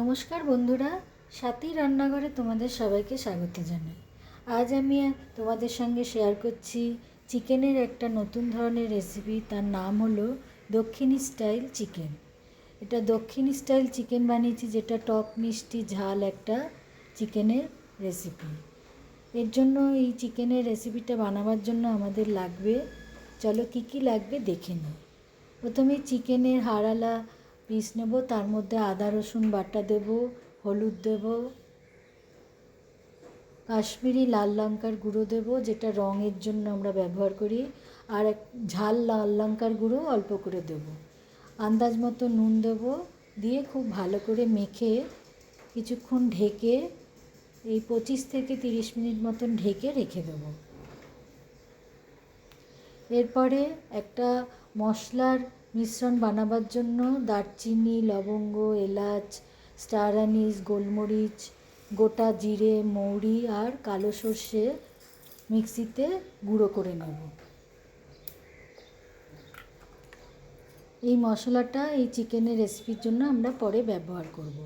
নমস্কার বন্ধুরা, সাথী রান্নাঘরে তোমাদের সবাইকে স্বাগত জানাই। আজ আমি তোমাদের সঙ্গে শেয়ার করছি চিকেনের একটা নতুন ধরনের রেসিপি তার নাম হলো দক্ষিণী স্টাইল চিকেন এটা দক্ষিণী স্টাইল চিকেন বানিয়েছি, যেটা টক, মিষ্টি, ঝাল একটা চিকেনের রেসিপি এর জন্য এই চিকেনের রেসিপিটা বানাবার জন্য আমাদের লাগবে, চলো কী কী লাগবে দেখে নিই। প্রথমে চিকেনের হাড়ালা পিস নেব, তার মধ্যে আদা, রসুন বাটা দেব, হলুদ দেব, কাশ্মীরি লাল লঙ্কার গুঁড়ো দেব, যেটা রঙের জন্য আমরা ব্যবহার করি, আর এক ঝাল লাল লঙ্কার গুঁড়ো অল্প করে দেব। আন্দাজ মতো নুন দেব, দিয়ে খুব ভালো করে মেখে কিছুক্ষণ ঢেকে এই পঁচিশ থেকে তিরিশ মিনিট মতন ঢেকে রেখে দেবো। এরপরে একটা মশলার মিশ্রণ বানাবার জন্য দারচিনি, লবঙ্গ, এলাচ, স্টার আনিস, গোলমরিচ, গোটা জিরে, মৌরি আর কালো সর্ষে মিক্সিতে গুঁড়ো করে নেব এই মশলাটা এই চিকেনের রেসিপির জন্য আমরা পরে ব্যবহার করব।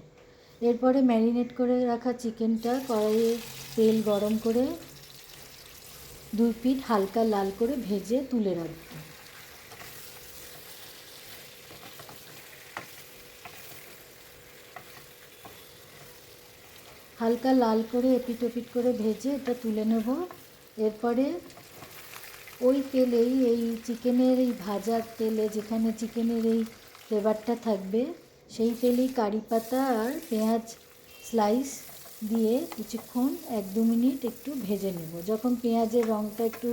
এরপরে ম্যারিনেট করে রাখা চিকেনটা কড়াইয়ে তেল গরম করে দুই পিঠ হালকা লাল করে ভেজে তুলে রাখব হালকা লাল করে এপিট ওপিট করে ভেজে এটা তুলে নেব। এরপরে ওই তেলেই এই চিকেনের এই ভাজার তেলে যেখানে চিকেনের এই ফ্লেভারটা থাকবে, সেই তেলেই কারি পাতা আর পেঁয়াজ স্লাইস দিয়ে কিছুক্ষণ এক দু মিনিট একটু ভেজে নেব। যখন পেঁয়াজের রঙটা একটু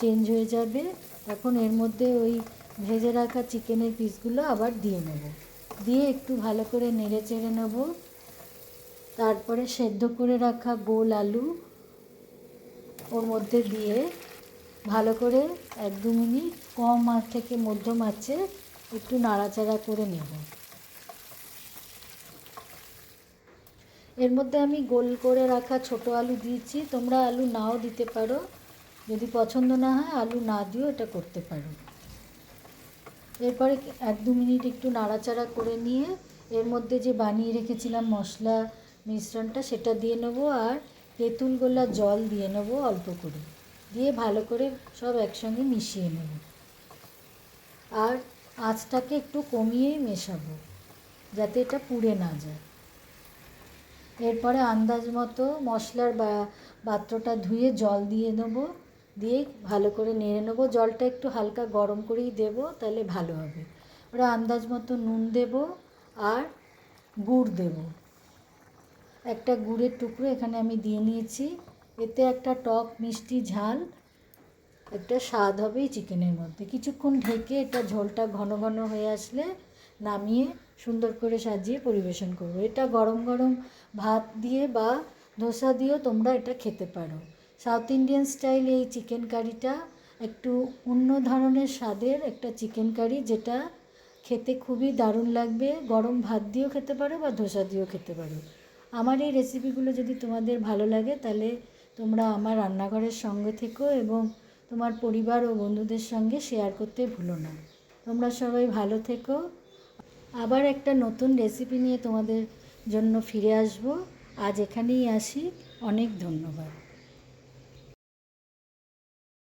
চেঞ্জ হয়ে যাবে, তখন এর মধ্যে ওই ভেজে রাখা চিকেনের পিসগুলো আবার দিয়ে নেব। দিয়ে একটু ভালো করে নেড়ে চেড়ে নেব। তারপরে সেদ্ধ করে রাখা গোল আলু, ওর মধ্যে দিয়ে ভালো করে এক দু মিনিট কম আঁচ থেকে মধ্যম আঁচে একটু নাড়াচাড়া করে নেব। এর মধ্যে আমি গোল করে রাখা ছোট আলু দিয়েছি, তোমরা আলু নাও দিতে পারো। যদি পছন্দ না হয়, আলু না দিয়েও এটা করতে পারো। এরপরে এক দু মিনিট একটু নাড়াচাড়া করে নিয়ে, এর মধ্যে যে বানিয়ে রেখেছিলাম মশলা মিশ্রণটা সেটা দিয়ে নেব আর তেঁতুল গোলা জল দিয়ে নেব অল্প করে। দিয়ে ভালো করে সব একসঙ্গে মিশিয়ে নেব। আর আঁচটাকে একটু কমিয়ে মেশাবো, যাতে এটা পুড়ে না যায়। এরপরে আন্দাজ মতো মশলার বা, পাত্রটা ধুয়ে জল দিয়ে নেব। দিয়ে ভালো করে নেড়ে নেব। জলটা একটু হালকা গরম করেই দেবো, তাহলে ভালো হবে। ওরা আন্দাজ মতো নুন দেব আর গুড় দেব। একটা গুড়ের টুকরো এখানে আমি দিয়ে নিয়েছি। এতে একটা টক মিষ্টি ঝাল, একটা স্বাদ হবে চিকেনের মধ্যে। কিছুক্ষণ ঢেকে এটা ঝোলটা ঘন ঘন হয়ে আসলে নামিয়ে সুন্দর করে সাজিয়ে পরিবেশন করব। এটা গরম গরম ভাত দিয়ে বা ধোসা দিয়েও তোমরা এটা খেতে পারো। সাউথ ইন্ডিয়ান স্টাইল এই চিকেন কারিটা একটু অন্য ধরনের স্বাদের একটা চিকেন কারি, যেটা খেতে খুবই দারুণ লাগবে। গরম ভাত দিয়েও খেতে পারো বা ধোসা দিয়েও খেতে পারো। আমার এই রেসিপিগুলো যদি তোমাদের ভালো লাগে, তাহলে তোমরা আমার রান্নাঘরের সঙ্গে থেকো এবং তোমার পরিবার ও বন্ধুদের সঙ্গে শেয়ার করতে ভুলো না। তোমরা সবাই ভালো থেকো। আবার একটা নতুন রেসিপি নিয়ে তোমাদের জন্য ফিরে আসব। আজ এখানেই আসি। অনেক ধন্যবাদ।